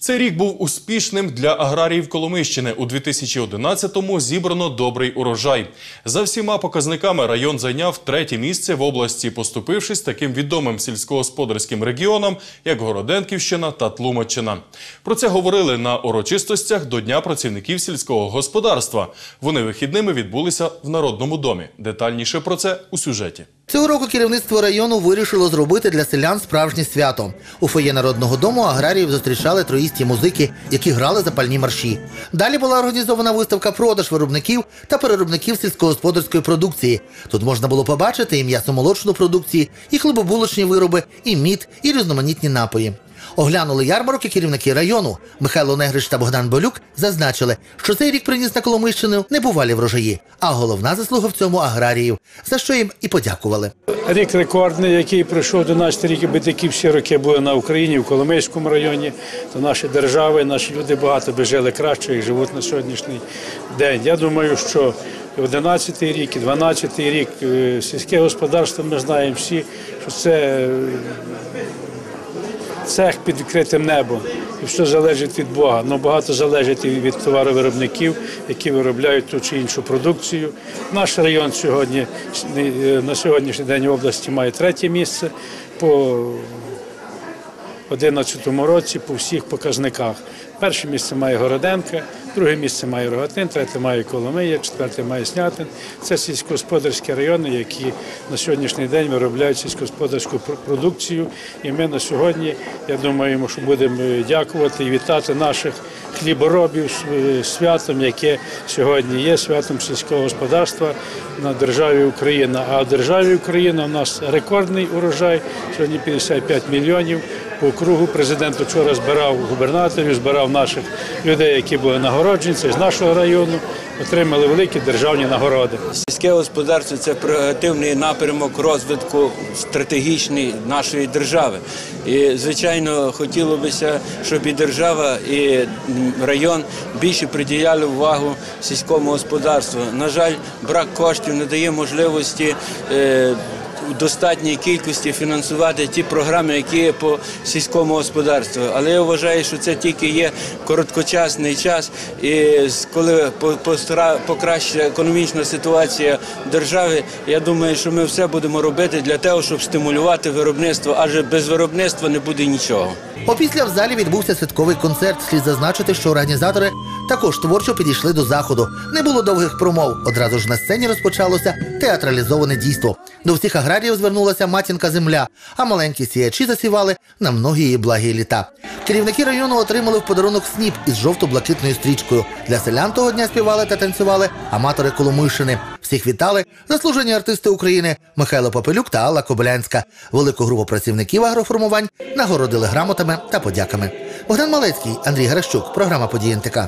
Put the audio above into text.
Цей рік був успішним для аграріїв Коломищини. У 2011-му зібрано добрий урожай. За всіма показниками район зайняв третє місце в області, поступившись таким відомим сільськогосподарським регіонам, як Городенківщина та Тлумаччина. Про це говорили на урочистостях до Дня працівників сільського господарства. Вони вихідними відбулися в Народному домі. Детальніше про це у сюжеті. Цього року керівництво району вирішило зробити для селян справжнє свято. У фоє народного дому аграріїв зустрічали троїсті музики, які грали запальні марші. Далі була організована виставка продаж виробників та переробників сільськогосподарської продукції. Тут можна було побачити і м'ясомолочну продукції, і хлібобулочні вироби, і мід, і різноманітні напої. Оглянули ярмарок і керівники району. Михайло Негрич та Богдан Болюк зазначили, що цей рік приніс на Коломийщину небувалі врожаї, а головна заслуга в цьому аграріїв, за що їм і подякували. Рік рекордний, який пройшов 11 рік, аби такі всі роки були на Україні, в Коломийському районі, то наші держави, наші люди багато би жили краще і живуть на сьогоднішній день. Я думаю, що 11 рік і 12 рік е, сільське господарство, ми знаємо всі, що це цех під відкритим небом. І все залежить від Бога. Ну багато залежить і від товаровиробників, які виробляють ту чи іншу продукцію. Наш район сьогодні е, на сьогоднішній день в області має третє місце по 2011 році по всіх показниках. Перше місце має Городенка, друге місце має Рогатин, третє має Коломия, четверте має Снятин. Це сільськогосподарські райони, які на сьогоднішній день виробляють сільськогосподарську продукцію. І ми на сьогодні, я думаю, що будемо дякувати і вітати наших хліборобів е, святом, яке сьогодні є святом сільського господарства на державі Україна. А в державі Україна у нас рекордний урожай, сьогодні 55 мільйонів. По округу президент вчора збирав губернаторів, збирав наших людей, які були нагороджені, з нашого району, отримали великі державні нагороди. Сільське господарство це прерогативний напрямок розвитку стратегічний нашої держави. І звичайно, хотілося б, щоб і держава, і район більше приділяли увагу сільському господарству. На жаль, брак коштів не дає можливості. У достатній кількості фінансувати ті програми, які є по сільському господарству. Але я вважаю, що це тільки є короткочасний час, і коли покращиться економічна ситуація держави, я думаю, що ми все будемо робити для того, щоб стимулювати виробництво, адже без виробництва не буде нічого. Опісля в залі відбувся святковий концерт. Слід зазначити, що організатори також творчо підійшли до заходу. Не було довгих промов. Одразу ж на сцені розпочалося театралізоване дійство. До всіх аграріїв звернулася матінка земля, а маленькі сіячі засівали на многі її благі літа. Керівники району отримали в подарунок сніп із жовто-блакитною стрічкою. Для селян того дня співали та танцювали аматори Коломийщини. Всіх вітали заслужені артисти України Михайло Попелюк та Алла Кобилянська. Велику групу працівників агроформувань нагородили грамотами та подяками. Богдан Малецький, Андрій Гращук, програма «Події НТК».